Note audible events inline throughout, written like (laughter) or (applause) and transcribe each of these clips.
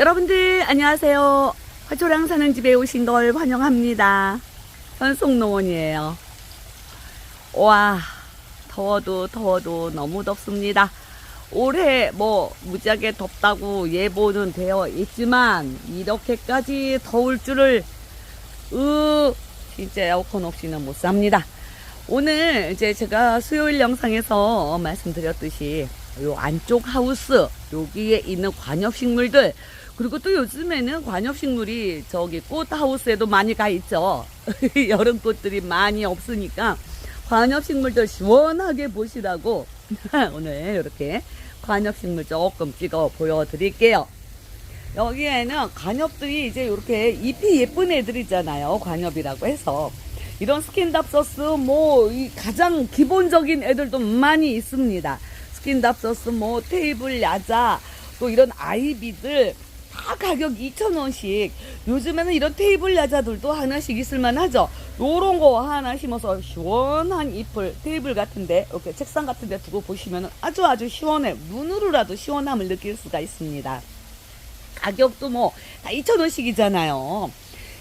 여러분들 안녕하세요. 화초랑 사는 집에 오신 걸 환영합니다. 현송농원이에요. 와 더워도 더워도 너무 덥습니다. 올해 뭐 무지하게 덥다고 예보는 되어 있지만 이렇게까지 더울 줄을 으 진짜 에어컨 없이는 못 삽니다. 오늘 이제 제가 수요일 영상에서 말씀드렸듯이 요 안쪽 하우스 여기에 있는 관엽식물들 그리고 또 요즘에는 관엽식물이 저기 꽃 하우스에도 많이 가 있죠. (laughs) 여름 꽃들이 많이 없으니까 관엽식물들 시원하게 보시라고 (laughs) 오늘 이렇게 관엽식물 조금 찍어 보여드릴게요. 여기에는 관엽들이 이제 이렇게 잎이 예쁜 애들이잖아요. 관엽이라고 해서. 이런 스킨답서스 뭐, 이 가장 기본적인 애들도 많이 있습니다. 스킨답서스 뭐, 테이블 야자, 또 이런 아이비들, 다 가격 2,000원씩. 요즘에는 이런 테이블 야자들도 하나씩 있을만 하죠. 요런 거 하나 심어서 시원한 잎을 테이블 같은데, 이렇게 책상 같은데 두고 보시면 아주 아주 시원해. 눈으로라도 시원함을 느낄 수가 있습니다. 가격도 뭐 다 2,000원씩이잖아요.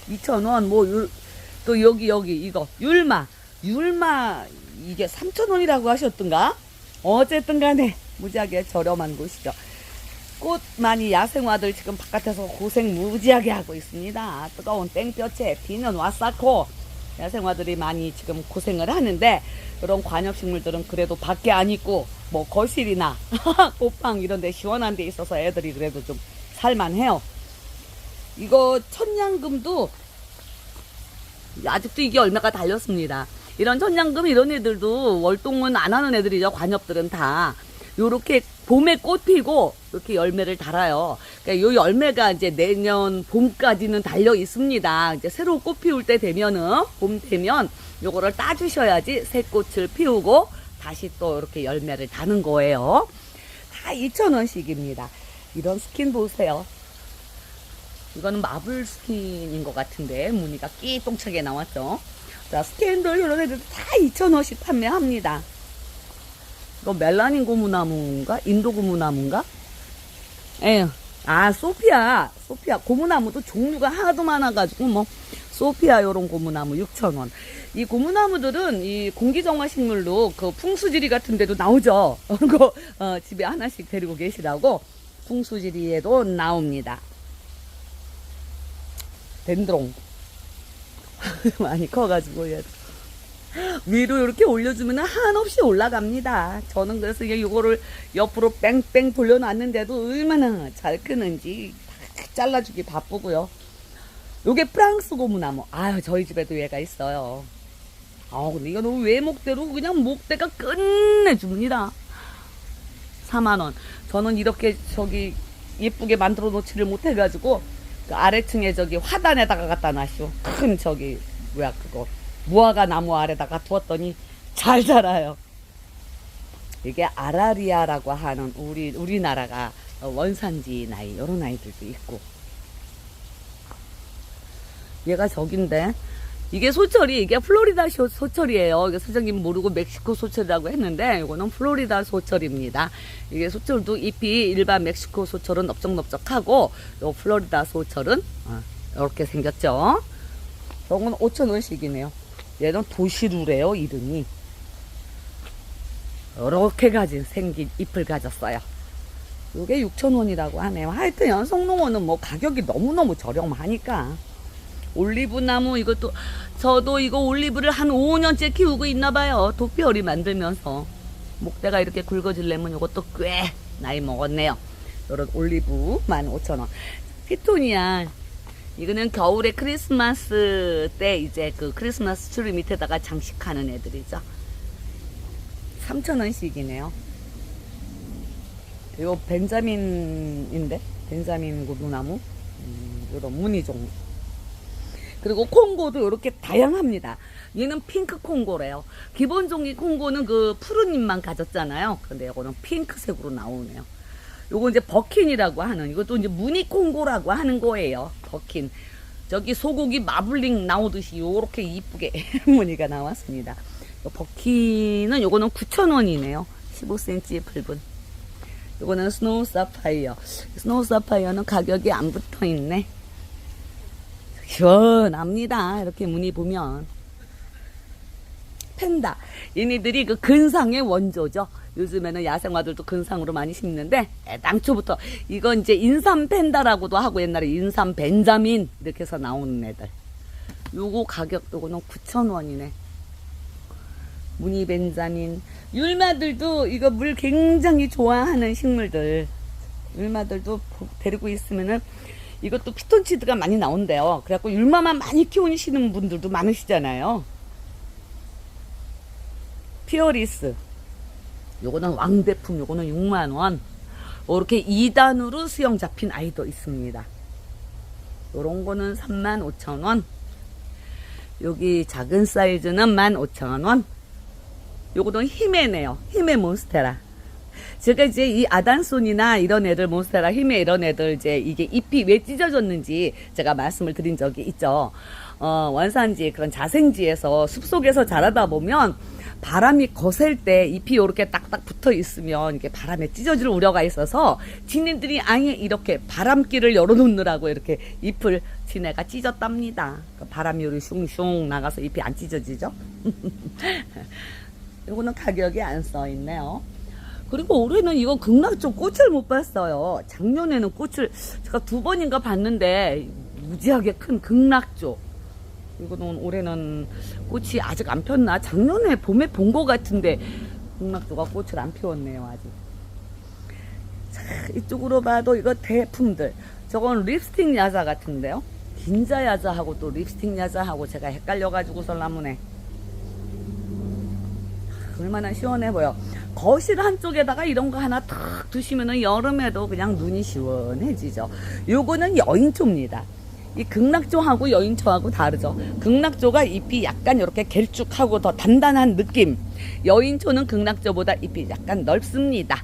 2,000원 뭐또 여기 여기 이거 율마 율마 이게 3,000원이라고 하셨던가? 어쨌든 간에 무지하게 저렴한 곳이죠. 꽃 많이 야생화들 지금 바깥에서 고생 무지하게 하고 있습니다. 뜨거운 땡볕에 비는 왔었고 야생화들이 많이 지금 고생을 하는데 그런 관엽식물들은 그래도 밖에 안 있고 뭐 거실이나 (laughs) 꽃방 이런 데 시원한 데 있어서 애들이 그래도 좀 살만해요. 이거 천냥금도 아직도 이게 얼마가 달렸습니다. 이런 천냥금 이런 애들도 월동은 안 하는 애들이죠. 관엽들은 다. 요렇게 봄에 꽃 피고 이렇게 열매를 달아요. 그러니까 요 열매가 이제 내년 봄까지는 달려 있습니다. 이제 새로 꽃 피울 때 되면은 봄 되면 요거를 따 주셔야지 새 꽃을 피우고 다시 또 이렇게 열매를 다는 거예요. 다 2,000원씩입니다. 이런 스킨 보세요. 이거는 마블 스킨인 것 같은데 무늬가 끼똥차게 나왔죠. 자 스캔들 이런 애들 다 2,000원씩 판매합니다. 이거 멜라닌 고무나무인가? 인도 고무나무인가? 예. 아, 소피아. 소피아. 고무나무도 종류가 하도 많아가지고, 뭐, 소피아 요런 고무나무 6,000원. 이 고무나무들은 이 공기정화 식물로 그 풍수지리 같은 데도 나오죠. (laughs) 그거, 어, 집에 하나씩 데리고 계시라고 풍수지리에도 나옵니다. 덴드롱. (laughs) 많이 커가지고, 얘 위로 이렇게 올려주면 한없이 올라갑니다. 저는 그래서 이게 요거를 옆으로 뺑뺑 돌려놨는데도 얼마나 잘 크는지 다 잘라주기 바쁘고요. 요게 프랑스 고무나무. 아유, 저희 집에도 얘가 있어요. 아, 근데 이거 너무 외목대로 그냥 목대가 끝내줍니다. 4만원. 저는 이렇게 저기 예쁘게 만들어 놓지를 못해가지고 그 아래층에 저기 화단에다가 갖다 놨쇼. 큰 저기, 뭐야, 그거. 무화과 나무 아래다가 두었더니 잘 자라요. 이게 아라리아라고 하는 우리 우리나라가 원산지 나이 이런 아이들도 있고 얘가 저긴데 이게 소철이 이게 플로리다 소- 소철이에요. 이게 사장님 모르고 멕시코 소철이라고 했는데 이거는 플로리다 소철입니다. 이게 소철도 잎이 일반 멕시코 소철은 넓적넓적하고 요 플로리다 소철은 어, 이렇게 생겼죠. 이건 5,000원씩이네요. 얘는 도시루래요, 이름이. 이렇게 가진 생긴 잎을 가졌어요. 이게 6,000원이라고 하네요. 하여튼 연성농원은 뭐 가격이 너무너무 저렴하니까. 올리브 나무 이것도 저도 이거 올리브를 한 5년째 키우고 있나 봐요. 도피어리 만들면서 목대가 이렇게 굵어질려면 이것도 꽤 나이 먹었네요. 이런 올리브 15,000원. 피토니아 이거는 겨울에 크리스마스 때 이제 그 크리스마스 트리 밑에다가 장식하는 애들이죠. 3,000원씩이네요. 이거 벤자민인데? 벤자민 고무나무? 음, 이런 무늬종. 그리고 콩고도 이렇게 다양합니다. 얘는 핑크 콩고래요. 기본 종이 콩고는 그 푸른 잎만 가졌잖아요. 근데 이거는 핑크색으로 나오네요. 요거 이제 버킨이라고 하는 이것도 이제 무늬 콩고라고 하는 거예요. 버킨. 저기 소고기 마블링 나오듯이 요렇게 이쁘게 (laughs) 무늬가 나왔습니다. 요 버킨은 요거는 9,000원이네요. 15cm 붉은. 이거는 스노우 사파이어. 스노우 사파이어는 가격이 안 붙어 있네. 시원합니다. 이렇게 무늬 보면. 펜다. 얘네들이 그 근상의 원조죠. 요즘에는 야생화들도 근상으로 많이 심는데 애당초부터 이건 이제 인삼 펜다라고도 하고 옛날에 인삼 벤자민 이렇게 해서 나오는 애들. 요거 가격 요거는 9,000원이네. 무늬 벤자민. 율마들도 이거 물 굉장히 좋아하는 식물들. 율마들도 보- 데리고 있으면은 이것도 피톤치드가 많이 나온대요. 그래갖고 율마만 많이 키우시는 분들도 많으시잖아요. 피어리스. 요거는 왕대품, 요거는 6만원. 이렇게 2단으로 수영 잡힌 아이도 있습니다. 요런 거는 3만 5천원. 여기 작은 사이즈는 15,000원. 요거는 히메네요. 히메 몬스테라. 제가 이제 이 아단손이나 이런 애들 몬스테라 히메 이런 애들 이제 이게 잎이 왜 찢어졌는지 제가 말씀을 드린 적이 있죠. 어, 원산지 그런 자생지에서 숲속에서 자라다 보면 바람이 거셀 때 잎이 이렇게 딱딱 붙어 있으면 이게 바람에 찢어질 우려가 있어서 지네들이 아예 이렇게 바람길을 열어놓느라고 이렇게 잎을 지네가 찢었답니다. 그 바람이 요리 슝슝 나가서 잎이 안 찢어지죠. (laughs) 요거는 가격이 안 써 있네요. 그리고 올해는 이거 극락쪽 꽃을 못 봤어요. 작년에는 꽃을 제가 두 번인가 봤는데 무지하게 큰 극락쪽. 이거는 올해는 꽃이 아직 안 폈나? 작년에 봄에 본 것 같은데 극락조가 꽃을 안 피웠네요 아직. 자, 이쪽으로 봐도 이거 대품들. 저건 립스틱 야자 같은데요. 긴자 야자하고 또 립스틱 야자하고 제가 헷갈려가지고 설라문에 얼마나 시원해 보여. 거실 한쪽에다가 이런 거 하나 탁 두시면은 여름에도 그냥 눈이 시원해지죠. 요거는 여인초입니다. 이 극락조하고 여인초하고 다르죠. 극락조가 잎이 약간 이렇게 길쭉하고 더 단단한 느낌. 여인초는 극락조보다 잎이 약간 넓습니다.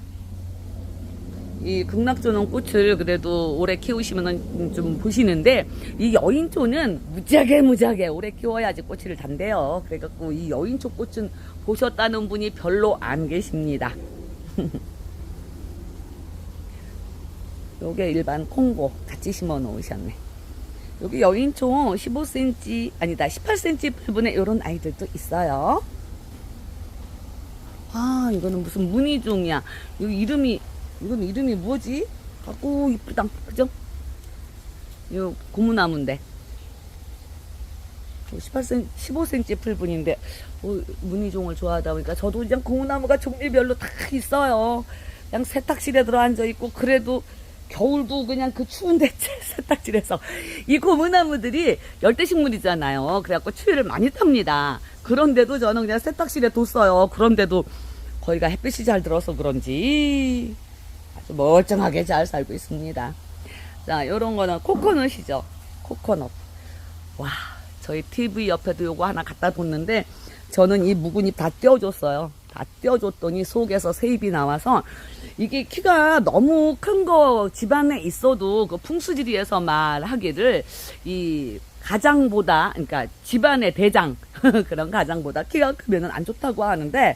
이 극락조는 꽃을 그래도 오래 키우시면은 좀 보시는데 이 여인초는 무지하게 무지하게 오래 키워야지 꽃을 단대요. 그래갖고 이 여인초 꽃은 보셨다는 분이 별로 안 계십니다. (laughs) 요게 일반 콩고 같이 심어 놓으셨네. 여기 여인초 15cm 아니다 18cm 풀분의 이런 아이들도 있어요. 아 이거는 무슨 무늬종이야. 이 이름이 이건 이름이 뭐지? 아고 이쁘다 그죠? 이거 고무나무인데 18cm, 15cm 풀분인데 어, 무늬종을 좋아하다 보니까 저도 그냥 고무나무가 종류별로 다 있어요. 그냥 세탁실에 들어 앉아 있고 그래도 겨울도 그냥 그 추운데 (laughs) 세탁실에서 이 고무나무들이 열대식물이잖아요. 그래갖고 추위를 많이 탑니다. 그런데도 저는 그냥 세탁실에 뒀어요. 그런데도 거기가 햇빛이 잘 들어서 그런지 아주 멀쩡하게 잘 살고 있습니다. 자, 요런 거는 코코넛이죠. 코코넛. 와, 저희 TV 옆에도 요거 하나 갖다 뒀는데 저는 이 묵은 잎 다 떼어줬어요. 다 떼어줬더니 속에서 새잎이 나와서 이게 키가 너무 큰 거 집안에 있어도 그 풍수지리에서 말하기를 이 가장보다 그러니까 집안의 대장 (laughs) 그런 가장보다 키가 크면은 안 좋다고 하는데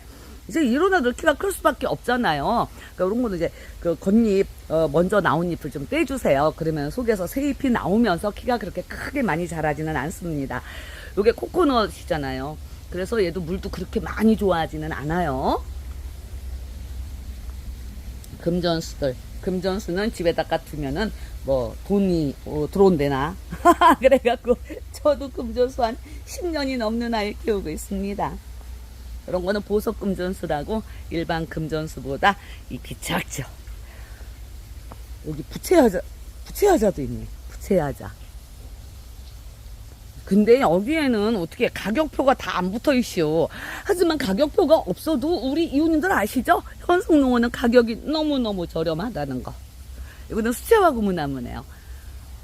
이제 애들 키가 클 수밖에 없잖아요. 그러니까 이런 거는 이제 그 겉잎 어, 먼저 나온 잎을 좀 떼주세요. 그러면 속에서 새 잎이 나오면서 키가 그렇게 크게 많이 자라지는 않습니다. 요게 코코넛이잖아요. 그래서 얘도 물도 그렇게 많이 좋아하지는 않아요. 금전수들. 금전수는 집에다가 두면은 뭐 돈이 어, 들어온대나. (laughs) 그래갖고 저도 금전수 한 10년이 넘는 아이 키우고 있습니다. 이런 거는 보석 금전수라고 일반 금전수보다 잎이 작죠. 여기 부채야자, 부채야자도 있네. 부채야자. 근데 여기에는 어떻게 가격표가 다 안 붙어 있시오. 하지만 가격표가 없어도 우리 이웃님들 아시죠? 현숙농원은 가격이 너무너무 저렴하다는 거. 이거는 수채화 고무나무네요.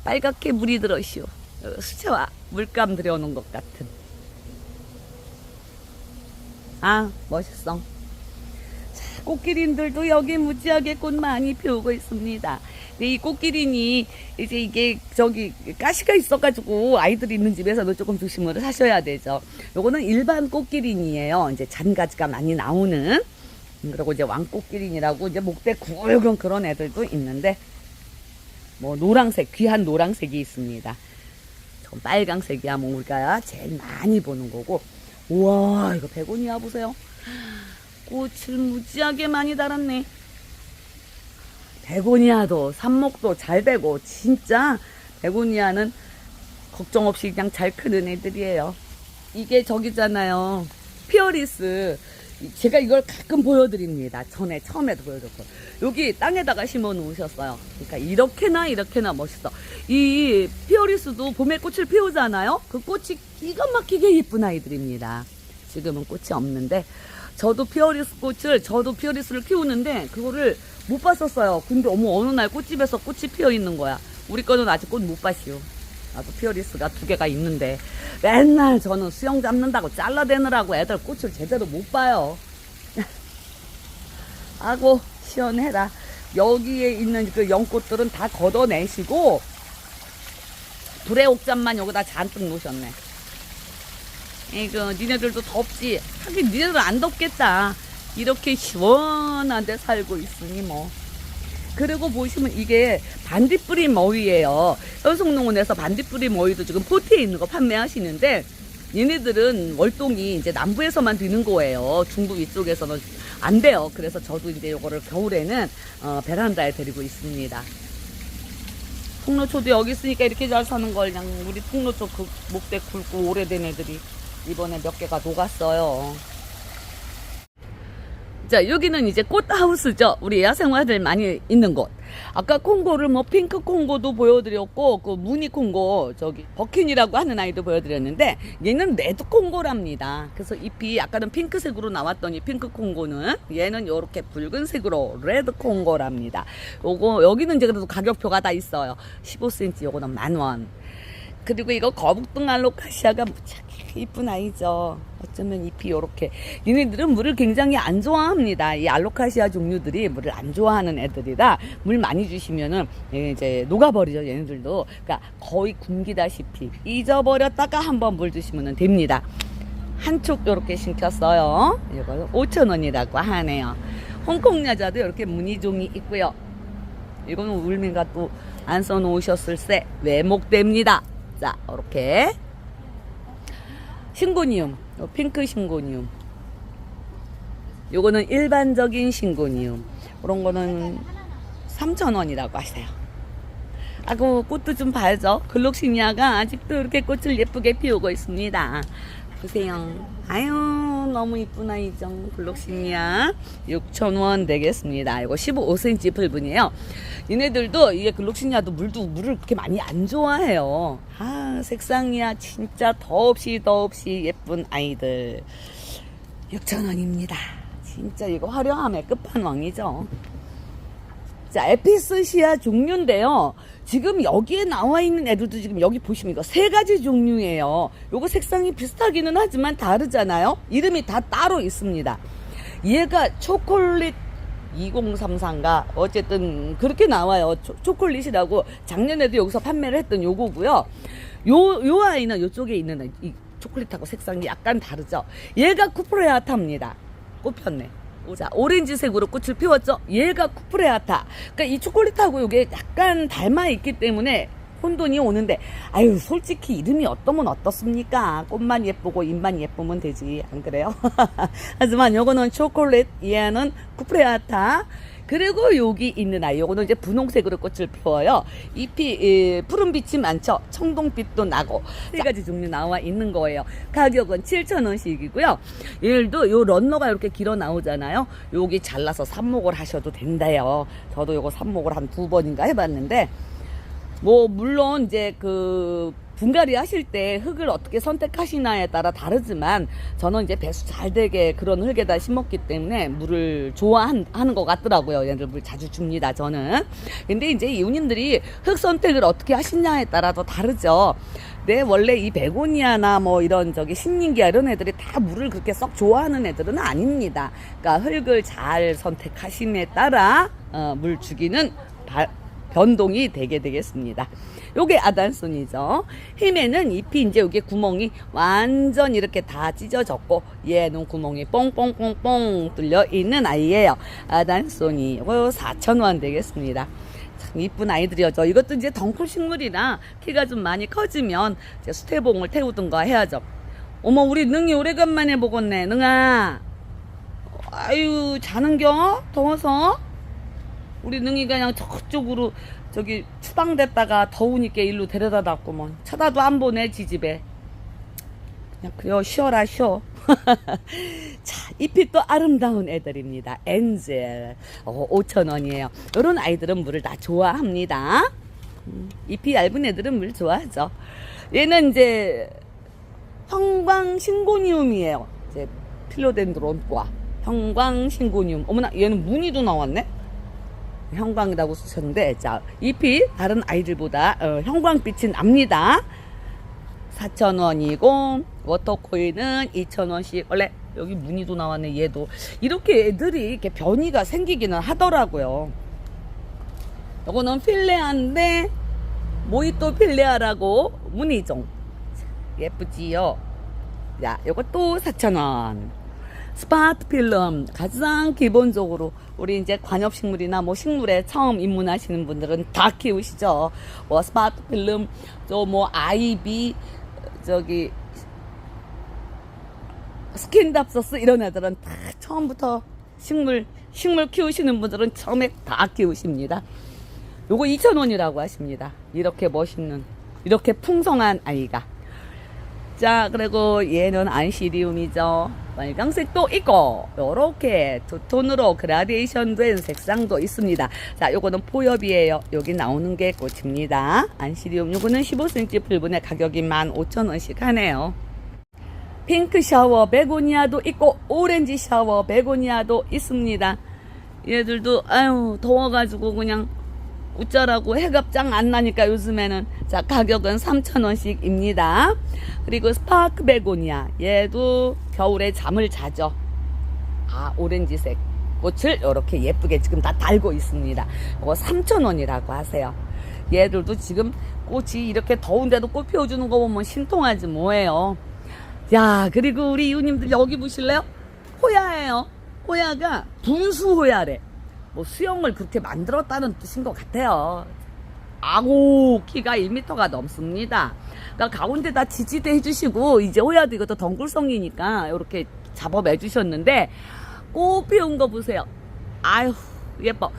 빨갛게 물이 들어있시오. 수채화 물감 들여놓은 것 같은. 아, 멋있어. 자, 꽃기린들도 여기 무지하게 꽃 많이 피우고 있습니다. 근데 이 꽃기린이 이제 이게 저기 가시가 있어가지고 아이들이 있는 집에서도 조금 조심을 하셔야 되죠. 요거는 일반 꽃기린이에요. 이제 잔가지가 많이 나오는 음, 그리고 이제 왕꽃기린이라고 이제 목대 굵은 그런 애들도 있는데 뭐 노랑색 귀한 노랑색이 있습니다. 전 빨강색이야 뭐 우리가 제일 많이 보는 거고 우와 이거 베고니아 보세요. 꽃을 무지하게 많이 달았네. 베고니아도 삽목도 잘 되고 진짜 베고니아는 걱정 없이 그냥 잘 크는 애들이에요. 이게 저기잖아요. 피어리스. 제가 이걸 가끔 보여드립니다. 전에 처음에도 보여줬고 여기 땅에다가 심어 놓으셨어요. 그러니까 이렇게나 이렇게나 멋있어. 이 피어리스도 봄에 꽃을 피우잖아요. 그 꽃이 기가 막히게 예쁜 아이들입니다. 지금은 꽃이 없는데 저도 피어리스 꽃을 저도 피어리스를 키우는데 그거를 못 봤었어요. 근데 어머 어느 날 꽃집에서 꽃이 피어 있는 거야. 우리 거는 아직 꽃 못 봤시오. 나도 피어리스가 두 개가 있는데 맨날 저는 수영 잡는다고 잘라대느라고 애들 꽃을 제대로 못 봐요. (laughs) 아고 시원해라. 여기에 있는 그 연꽃들은 다 걷어내시고 불의 옥잠만 여기다 잔뜩 놓으셨네. 이거 니네들도 덥지? 하긴 니네들은 안 덥겠다. 이렇게 시원한 데 살고 있으니 뭐. 그리고 보시면 이게 반딧불이 머위예요. 현송농원에서 반딧불이 머위도 지금 포트에 있는 거 판매하시는데 얘네들은 월동이 이제 남부에서만 되는 거예요. 중부 위쪽에서는 안 돼요. 그래서 저도 이제 요거를 겨울에는 어, 베란다에 데리고 있습니다. 풍로초도 여기 있으니까 이렇게 잘 사는 걸 그냥 우리 풍로초 그 목대 굵고 오래된 애들이 이번에 몇 개가 녹았어요. 자, 여기는 이제 꽃하우스죠. 우리 야생화들 많이 있는 곳. 아까 콩고를 뭐 핑크 콩고도 보여드렸고, 그 무늬 콩고, 저기 버킨이라고 하는 아이도 보여드렸는데, 얘는 레드 콩고랍니다. 그래서 잎이 아까는 핑크색으로 나왔더니 핑크 콩고는 얘는 요렇게 붉은색으로 레드 콩고랍니다. 요거, 여기는 이제 그래도 가격표가 다 있어요. 15cm 요거는 만 원. 그리고 이거 거북등 알로 카시아가 무지하게 이쁜 아이죠. 어쩌면 잎이 요렇게. 얘네들은 물을 굉장히 안 좋아합니다. 이 알로카시아 종류들이 물을 안 좋아하는 애들이라 물 많이 주시면은 얘 이제 녹아버리죠. 얘네들도. 그러니까 거의 굶기다시피 잊어버렸다가 한번 물 주시면 됩니다. 한쪽 요렇게 신켰어요. 이거 5,000원이라고 하네요. 홍콩 여자도 이렇게 무늬종이 있고요. 이거는 울민가 또 안 써놓으셨을 때 외목됩니다. 자, 이렇게 신고니움, 요 핑크 신고니움. 요거는 일반적인 신고니움. 그런 거는 3,000원이라고 하세요. 아고 꽃도 좀 봐야죠. 글록시니아가 아직도 이렇게 꽃을 예쁘게 피우고 있습니다. 보세요. 아유 너무 이쁜 아이죠. 글록시니아 6,000원 되겠습니다. 이거 15cm 풀분이에요. 얘네들도 이게 글록시니아도 물도 물을 그렇게 많이 안 좋아해요. 아 색상이야 진짜 더없이 더없이 예쁜 아이들 6,000원입니다. 진짜 이거 화려함의 끝판왕이죠. 자, 에피스시아 종류인데요. 지금 여기에 나와 있는 애들도 지금 여기 보시면 이거 세 가지 종류예요. 요거 색상이 비슷하기는 하지만 다르잖아요. 이름이 다 따로 있습니다. 얘가 초콜릿 2034인가 어쨌든 그렇게 나와요. 초, 초콜릿이라고 작년에도 여기서 판매를 했던 요거고요. 요, 요 아이는 요쪽에 있는 이 초콜릿하고 색상이 약간 다르죠. 얘가 쿠프레아타입니다. 꽃 폈네. 자, 오렌지색으로 꽃을 피웠죠? 얘가 쿠프레아타. 그러니까 이 초콜릿하고 이게 약간 닮아 있기 때문에 혼돈이 오는데, 아유, 솔직히 이름이 어떠면 어떻습니까? 꽃만 예쁘고 잎만 예쁘면 되지. 안 그래요? (laughs) 하지만 요거는 초콜릿, 얘는 쿠프레아타. 그리고 여기 있는 아이, 요거는 이제 분홍색으로 꽃을 피워요. 잎이 예, 푸른 빛이 많죠. 청동빛도 나고 세 가지 종류 나와 있는 거예요. 가격은 7,000원씩이고요. 얘들도 요 런너가 이렇게 길어 나오잖아요. 여기 잘라서 삽목을 하셔도 된대요. 저도 요거 삽목을 한 두 번인가 해봤는데 뭐 물론 이제 그 분갈이 하실 때 흙을 어떻게 선택하시나에 따라 다르지만 저는 이제 배수 잘 되게 그런 흙에다 심었기 때문에 물을 좋아하는 것 같더라고요. 얘들 물 자주 줍니다. 저는. 근데 이제 이웃님들이 흙 선택을 어떻게 하시냐에 따라서 다르죠. 네, 원래 이 베고니아나 뭐 이런 저기 신민기아 이런 애들이 다 물을 그렇게 썩 좋아하는 애들은 아닙니다. 그러니까 흙을 잘 선택하심에 따라 어, 물 주기는 바- 변동이 되게 되겠습니다. 요게 아단손이죠. 힘에는 잎이 이제 요게 구멍이 완전 이렇게 다 찢어졌고 얘는 구멍이 뽕뽕뽕뽕 뚫려 있는 아이예요. 아단손이 요거 4,000원 되겠습니다. 참 이쁜 아이들이었죠. 이것도 이제 덩쿨 식물이라 키가 좀 많이 커지면 이제 수태봉을 태우든가 해야죠. 어머 우리 능이 오래간만에 보겠네. 능아. 아유 자는겨? 더워서? 우리 능이가 그냥 저쪽으로 저기 추방됐다가 더우니까 일로 데려다 놨구먼. 쳐다도 안 보내 지집에. 그냥 그려 쉬어라 쉬어. (laughs) 자, 잎이 또 아름다운 애들입니다. 엔젤. 어, 5,000원이에요. 이런 아이들은 물을 다 좋아합니다. 음, 잎이 얇은 애들은 물 좋아하죠. 얘는 이제 형광신고니움이에요. 이제 필로덴드론과 형광신고니움. 어머나, 얘는 무늬도 나왔네? 형광이라고 쓰셨는데, 자, 잎이 다른 아이들보다 어, 형광빛이 납니다. 4,000원이고, 워터코인은 2,000원씩. 원래 여기 무늬도 나왔네, 얘도. 이렇게 애들이 이렇게 변이가 생기기는 하더라고요. 요거는 필레아인데, 모히또 필레아라고 무늬종. 예쁘지요? 자, 요것도 4,000원. 스파트 필름 가장 기본적으로 우리 이제 관엽식물이나 뭐 식물에 처음 입문하시는 분들은 다 키우시죠. 뭐 스파트 필름, 또 뭐 아이비, 저기 스킨답서스 이런 애들은 다 처음부터 식물 식물 키우시는 분들은 처음에 다 키우십니다. 요거 2,000원이라고 하십니다. 이렇게 멋있는 이렇게 풍성한 아이가. 자, 그리고 얘는 안시리움이죠. 빨강색도 있고, 요렇게 두 톤으로 그라데이션 된 색상도 있습니다. 자, 요거는 포엽이에요. 여기 나오는 게 꽃입니다. 안시리움, 요거는 15cm 풀분의 가격이 15,000원씩 하네요. 핑크 샤워 베고니아도 있고, 오렌지 샤워 베고니아도 있습니다. 얘들도, 아유, 더워가지고 그냥 웃자라고 해갑장 안 나니까 요즘에는 자 가격은 3,000원씩입니다. 그리고 스파크 베고니아 얘도 겨울에 잠을 자죠. 아 오렌지색 꽃을 이렇게 예쁘게 지금 다 달고 있습니다. 이거 3,000원이라고 하세요. 얘들도 지금 꽃이 이렇게 더운데도 꽃 피워주는 거 보면 신통하지 뭐예요. 야 그리고 우리 이웃님들 여기 보실래요? 호야예요. 호야가 분수 호야래. 뭐 수영을 그렇게 만들었다는 뜻인 것 같아요. 아고 키가 1m가 넘습니다. 그러니까 가운데다 지지대 해주시고 이제 호야도 이것도 덩굴성이니까 이렇게 잡아매 주셨는데 꽃 피운 거 보세요. 아유 예뻐.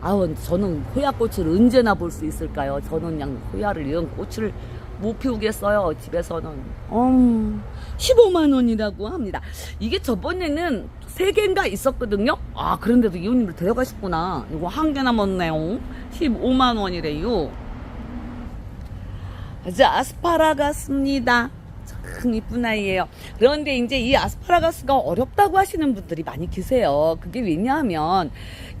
아우 저는 호야 꽃을 언제나 볼 수 있을까요? 저는 그냥 호야를 이런 꽃을 못 피우겠어요 집에서는. 음, 15만 원이라고 합니다. 이게 저번에는 세 개인가 있었거든요. 아 그런데도 이웃님을 데려가셨구나. 이거 한 개 남았네요. 15만 원이래요. 자 아스파라가스입니다. 참 이쁜 아이예요. 그런데 이제 이 아스파라가스가 어렵다고 하시는 분들이 많이 계세요. 그게 왜냐하면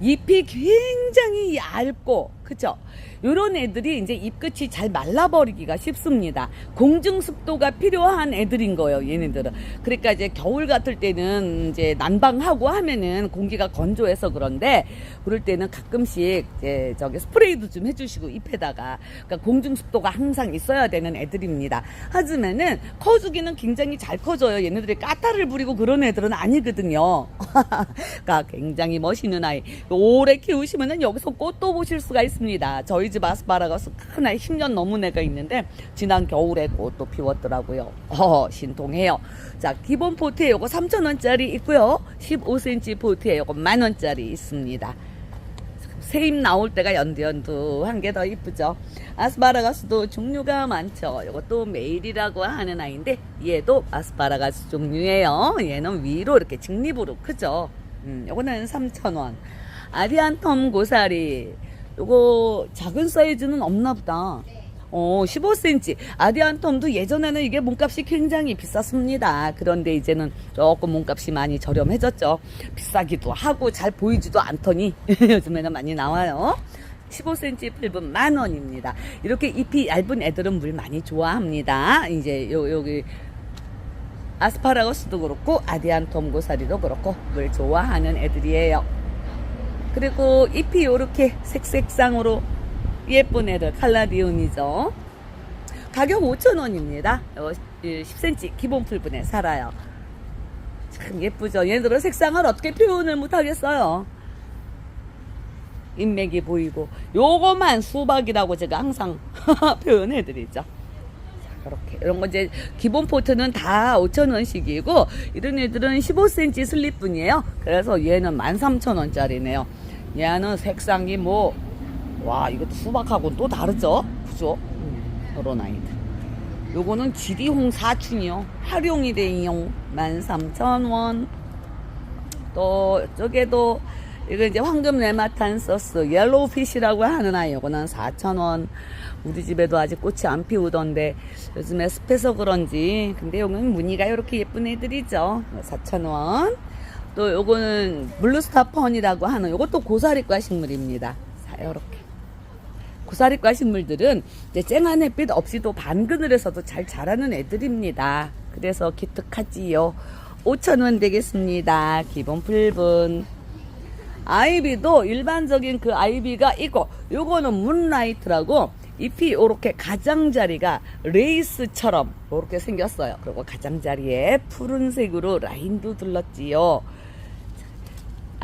잎이 굉장히 얇고 그죠? 이런 애들이 이제 잎끝이 잘 말라버리기가 쉽습니다. 공중 습도가 필요한 애들인 거예요, 얘네들은. 그러니까 이제 겨울 같을 때는 이제 난방하고 하면은 공기가 건조해서 그런데 그럴 때는 가끔씩 이제 저기 스프레이도 좀 해주시고 잎에다가 그러니까 공중 습도가 항상 있어야 되는 애들입니다. 하지만은 커주기는 굉장히 잘 커져요. 얘네들이 까타를 부리고 그런 애들은 아니거든요. (laughs) 그러니까 굉장히 멋있는 아이. 오래 키우시면은 여기서 꽃도 보실 수가 있습니다. 저희 집 아스파라거스 큰 아이 10년 넘은 애가 있는데 지난 겨울에 꽃도 피웠더라고요. 어, 신통해요. 자, 기본 포트에 요거 3,000원짜리 있고요. 15cm 포트에 요거 만원짜리 있습니다. 새잎 나올 때가 연두연두한 게 더 이쁘죠. 아스파라가스도 종류가 많죠. 이것도 메일이라고 하는 아이인데 얘도 아스파라가스 종류예요. 얘는 위로 이렇게 직립으로 크죠. 음, 요거는 3,000원. 아리안텀 고사리. 요거 작은 사이즈는 없나 보다. 어, 15cm. 아디안톰도 예전에는 이게 몸값이 굉장히 비쌌습니다. 그런데 이제는 조금 몸값이 많이 저렴해졌죠. 비싸기도 하고 잘 보이지도 않더니 (laughs) 요즘에는 많이 나와요. 15cm 풀분 만 원입니다. 이렇게 잎이 얇은 애들은 물 많이 좋아합니다. 이제 요, 여기 아스파라거스도 그렇고 아디안톰 고사리도 그렇고 물 좋아하는 애들이에요. 그리고 잎이 이렇게 색색상으로 예쁜 애들 칼라디움이죠. 가격 5,000원입니다. 10cm 기본 풀분에 살아요. 참 예쁘죠. 얘들은 색상을 어떻게 표현을 못하겠어요. 인맥이 보이고 요거만 수박이라고 제가 항상 (laughs) 표현해드리죠. 자, 그렇게 이런 거 이제 기본 포트는 다 5,000원씩이고 이런 애들은 15cm 슬립뿐이에요. 그래서 얘는 13,000원짜리네요. 얘는 색상이 뭐 와 이것도 수박하고는 또 다르죠. 그죠? 음, 이런 아이들. 요거는 지리홍 사춘이요. 활용이 돼요. 13,000원. 또 저게도 이거 이제 황금 레마탄 소스 옐로우 피시라고 하는 아이 요거는 4,000원. 우리 집에도 아직 꽃이 안 피우던데 요즘에 습해서 그런지 근데 요거는 무늬가 이렇게 예쁜 애들이죠. 4,000원. 또 요거는 블루스타 펀이라고 하는 요것도 고사리과 식물입니다. 자, 요렇게. 고사리과 식물들은 이제 쨍한 햇빛 없이도 반그늘에서도 잘 자라는 애들입니다. 그래서 기특하지요. 5,000원 되겠습니다. 기본 풀분. 아이비도 일반적인 그 아이비가 이거 요거는 문라이트라고 잎이 이렇게 가장자리가 레이스처럼 이렇게 생겼어요. 그리고 가장자리에 푸른색으로 라인도 둘렀지요.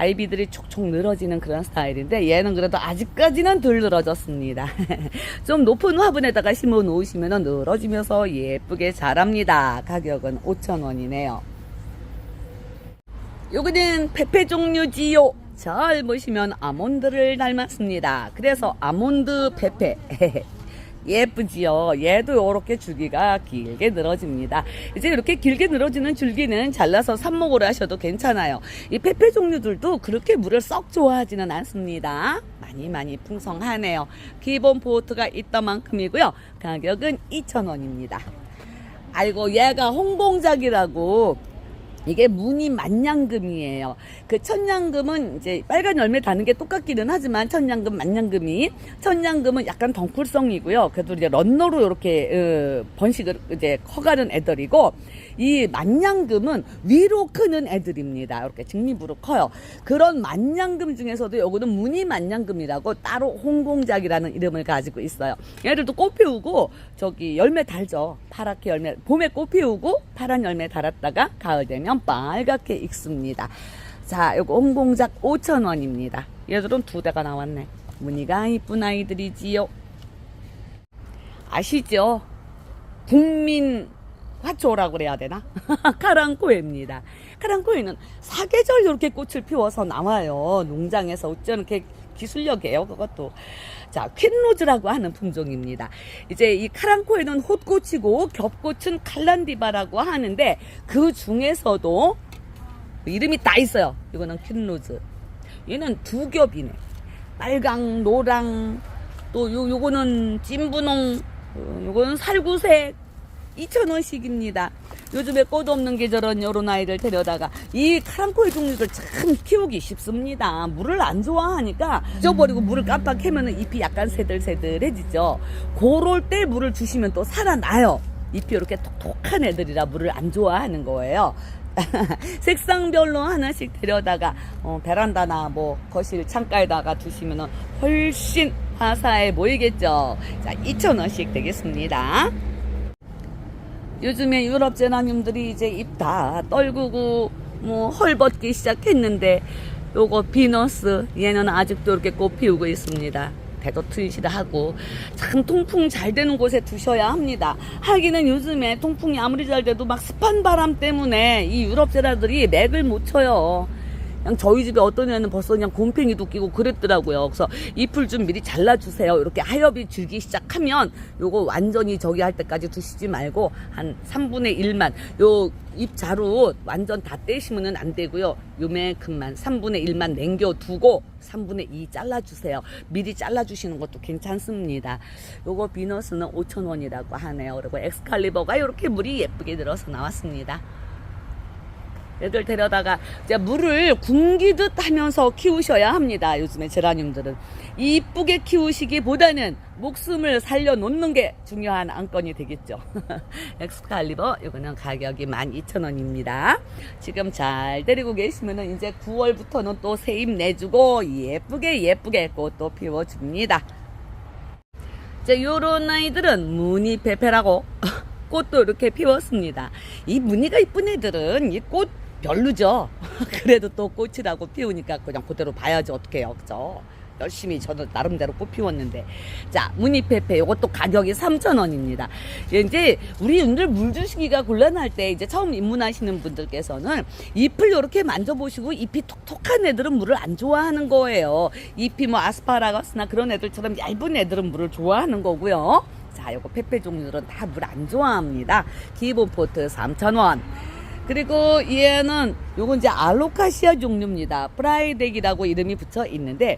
아이비들이 촉촉 늘어지는 그런 스타일인데 얘는 그래도 아직까지는 덜 늘어졌습니다. (laughs) 좀 높은 화분에다가 심어 놓으시면 늘어지면서 예쁘게 자랍니다. 가격은 5,000원이네요. 요거는 페페 종류지요. 잘 보시면 아몬드를 닮았습니다. 그래서 아몬드 페페. (laughs) 예쁘지요. 얘도 이렇게 줄기가 길게 늘어집니다. 이제 이렇게 길게 늘어지는 줄기는 잘라서 삽목으로 하셔도 괜찮아요. 이 페페 종류들도 그렇게 물을 썩 좋아하지는 않습니다. 많이 많이 풍성하네요. 기본 포트가 있던 만큼이고요. 가격은 2,000원입니다. 아이고 얘가 홍봉작이라고 이게 무늬 만냥금이에요. 그 천냥금은 이제 빨간 열매 다는 게 똑같기는 하지만 천냥금, 만냥금이 천냥금은 약간 덩쿨성이고요. 그래도 이제 런너로 이렇게 어, 번식을 이제 커가는 애들이고 이 만냥금은 위로 크는 애들입니다. 이렇게 직립으로 커요. 그런 만냥금 중에서도 요거는 무늬 만냥금이라고 따로 홍공작이라는 이름을 가지고 있어요. 얘들도 꽃 피우고 저기 열매 달죠. 파랗게 열매 봄에 꽃 피우고 파란 열매 달았다가 가을 되면 빨갛게 익습니다. 자, 요거 홍공작 5,000원입니다. 얘들은 두 대가 나왔네. 무늬가 이쁜 아이들이지요. 아시죠? 국민 화초라고 그래야 되나? (laughs) 카랑코에입니다. 카랑코에는 사계절 이렇게 꽃을 피워서 나와요. 농장에서 어쩌 이렇게 기술력이에요, 그것도. 자, 퀸로즈라고 하는 품종입니다. 이제 이 카랑코에는 홑꽃이고 겹꽃은 칼란디바라고 하는데 그 중에서도 이름이 다 있어요. 이거는 퀸로즈. 얘는 두 겹이네. 빨강, 노랑, 또 요, 요거는 찐분홍, 어, 요거는 살구색. 2,000원씩입니다. 요즘에 꽃 없는 계절은 요런 아이를 데려다가 이 카랑코의 종류들 참 키우기 쉽습니다. 물을 안 좋아하니까 잊어버리고 물을 깜빡 캐면은 잎이 약간 새들새들해지죠. 그럴 때 물을 주시면 또 살아나요. 잎이 이렇게 톡톡한 애들이라 물을 안 좋아하는 거예요. (laughs) 색상별로 하나씩 데려다가 어, 베란다나 뭐 거실 창가에다가 두시면 훨씬 화사해 보이겠죠. 자, 2,000원씩 되겠습니다. 요즘에 유럽 제나늄들이 이제 입 다 떨구고 뭐 헐벗기 시작했는데 요거 비너스 얘는 아직도 이렇게 꽃 피우고 있습니다. 대도 트윗이하고 참 통풍 잘 되는 곳에 두셔야 합니다. 하기는 요즘에 통풍이 아무리 잘 돼도 막 습한 바람 때문에 이 유럽 제라들이 맥을 못 쳐요. 그냥 저희 집에 어떤 애는 벌써 그냥 곰팡이도 끼고 그랬더라고요. 그래서 잎을 좀 미리 잘라주세요. 이렇게 하엽이 줄기 시작하면 요거 완전히 저기 할 때까지 두시지 말고 한 3분의 1만 요 잎 자루 완전 다 떼시면 안 되고요. 요만큼만 3분의 1만 남겨두고 3분의 2 잘라주세요. 미리 잘라주시는 것도 괜찮습니다. 요거 비너스는 5,000원이라고 하네요. 그리고 엑스칼리버가 이렇게 물이 예쁘게 들어서 나왔습니다. 애들 데려다가 이제 물을 굶기듯 하면서 키우셔야 합니다. 요즘에 제라늄들은 이쁘게 키우시기보다는 목숨을 살려놓는 게 중요한 안건이 되겠죠. (laughs) 엑스칼리버 이거는 가격이 12,000원입니다. 지금 잘 데리고 계시면은 이제 9월부터는 또 새잎 내주고 예쁘게 예쁘게 꽃도 피워줍니다. 자, 요런 아이들은 무늬페페라고 (laughs) 꽃도 이렇게 피웠습니다. 이 무늬가 이쁜 애들은 이 꽃 별로죠. (laughs) 그래도 또 꽃이라고 피우니까 그냥 그대로 봐야지 어떡해요. 그죠? 열심히 저도 나름대로 꽃 피웠는데. 자, 무늬페페 요것도 가격이 3,000원입니다. 이제 우리 분들 물 주시기가 곤란할 때 이제 처음 입문하시는 분들께서는 잎을 이렇게 만져보시고 잎이 톡톡한 애들은 물을 안 좋아하는 거예요. 잎이 뭐 아스파라거스나 그런 애들처럼 얇은 애들은 물을 좋아하는 거고요. 자, 요거 페페 종류들은 다 물 안 좋아합니다. 기본 포트 3,000원. 그리고 얘는 요건 이제 알로카시아 종류입니다. 프라이덱이라고 이름이 붙여 있는데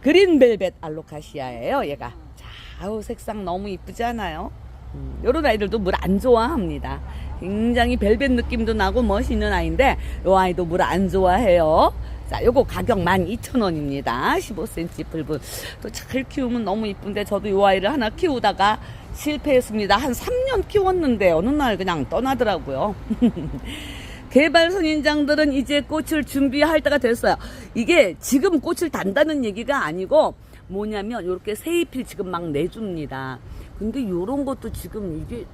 그린벨벳 알로카시아예요. 얘가. 자, 아우 색상 너무 이쁘지 않아요? 음, 요런 아이들도 물 안 좋아합니다. 굉장히 벨벳 느낌도 나고 멋있는 아이인데 요 아이도 물 안 좋아해요. 자, 요거 가격 12,000원입니다. 15cm 붉은. 또잘 키우면 너무 이쁜데 저도 요 아이를 하나 키우다가 실패했습니다. 한 3년 키웠는데 어느 날 그냥 떠나더라고요. (laughs) 개발 선 인장들은 이제 꽃을 준비할 때가 됐어요. 이게 지금 꽃을 단다는 얘기가 아니고 뭐냐면 이렇게 새 잎이 지금 막 내줍니다. 근데 요런 것도 지금 이게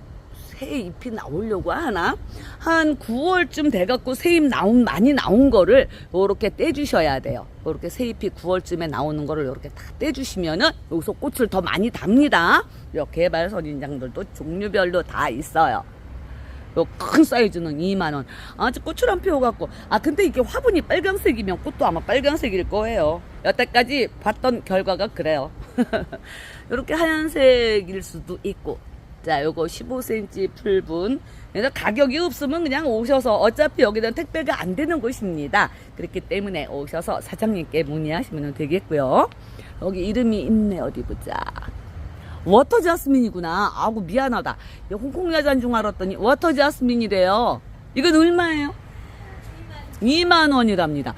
새 잎이 나오려고 하나? 한 9월쯤 돼갖고 새 잎 나온, 많이 나온 거를 요렇게 떼주셔야 돼요. 요렇게 새 잎이 9월쯤에 나오는 거를 요렇게 다 떼주시면은 여기서 꽃을 더 많이 답니다. 요 개발 선인장들도 종류별로 다 있어요. 요큰 사이즈는 2만원. 아직 꽃을 안 피워갖고. 아, 근데 이게 화분이 빨간색이면 꽃도 아마 빨간색일 거예요. 여태까지 봤던 결과가 그래요. (laughs) 이렇게 하얀색일 수도 있고. 자, 요거 15cm 풀분. 그래서 가격이 없으면 그냥 오셔서 어차피 여기는 택배가 안 되는 곳입니다. 그렇기 때문에 오셔서 사장님께 문의하시면 되겠고요. 여기 이름이 있네. 어디 보자. 워터 자스민이구나. 아구 미안하다. 홍콩 야잔 줄 알았더니 워터 자스민이래요. 이건 얼마예요? 2만 원이랍니다.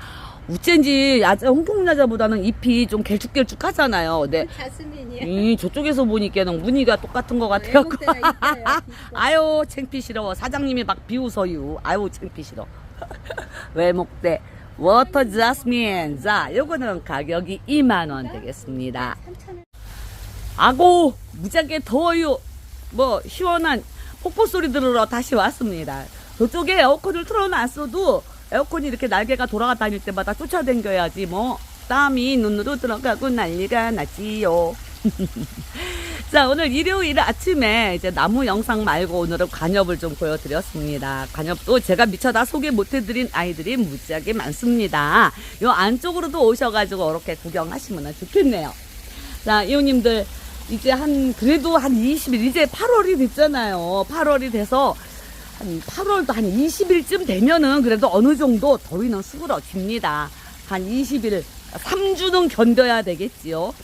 어쩐지 야자 홍콩 야자보다는 잎이 좀 길쭉길쭉하잖아요. 네. 자스민이요. 이 저쪽에서 보니까는 무늬가 똑같은 것 같아요. 있어요. (laughs) 아유 창피시러워. 사장님이 막 비웃어요. 아유 창피시러. (laughs) 외목대 워터 자스민. 자, 요거는 가격이 2만 원 되겠습니다. 3,000원. 아고 무지하게 더워요. 뭐 시원한 폭포 소리 들으러 다시 왔습니다. 저쪽에 에어컨을 틀어놨어도 에어컨이 이렇게 날개가 돌아가 다닐 때마다 쫓아다녀야지 뭐 땀이 눈으로 들어가고 난리가 나지요. (laughs) 자 오늘 일요일 아침에 이제 나무 영상 말고 오늘은 관엽을 좀 보여드렸습니다. 관엽도 제가 미처 다 소개 못해드린 아이들이 무지하게 많습니다. 요 안쪽으로도 오셔가지고 이렇게 구경하시면 좋겠네요. 자, 이호님들, 이제 한, 그래도 한 20일, 이제 8월이 됐잖아요. 8월이 돼서, 한 8월도 한 20일쯤 되면은 그래도 어느 정도 더위는 수그러집니다. 한 20일, 3주는 견뎌야 되겠지요.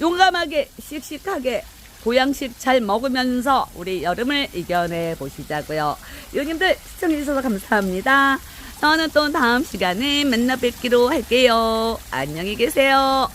용감하게, 씩씩하게, 보양식 잘 먹으면서 우리 여름을 이겨내 보시자고요. 이호님들, 시청해주셔서 감사합니다. 저는 또 다음 시간에 만나 뵙기로 할게요. 안녕히 계세요.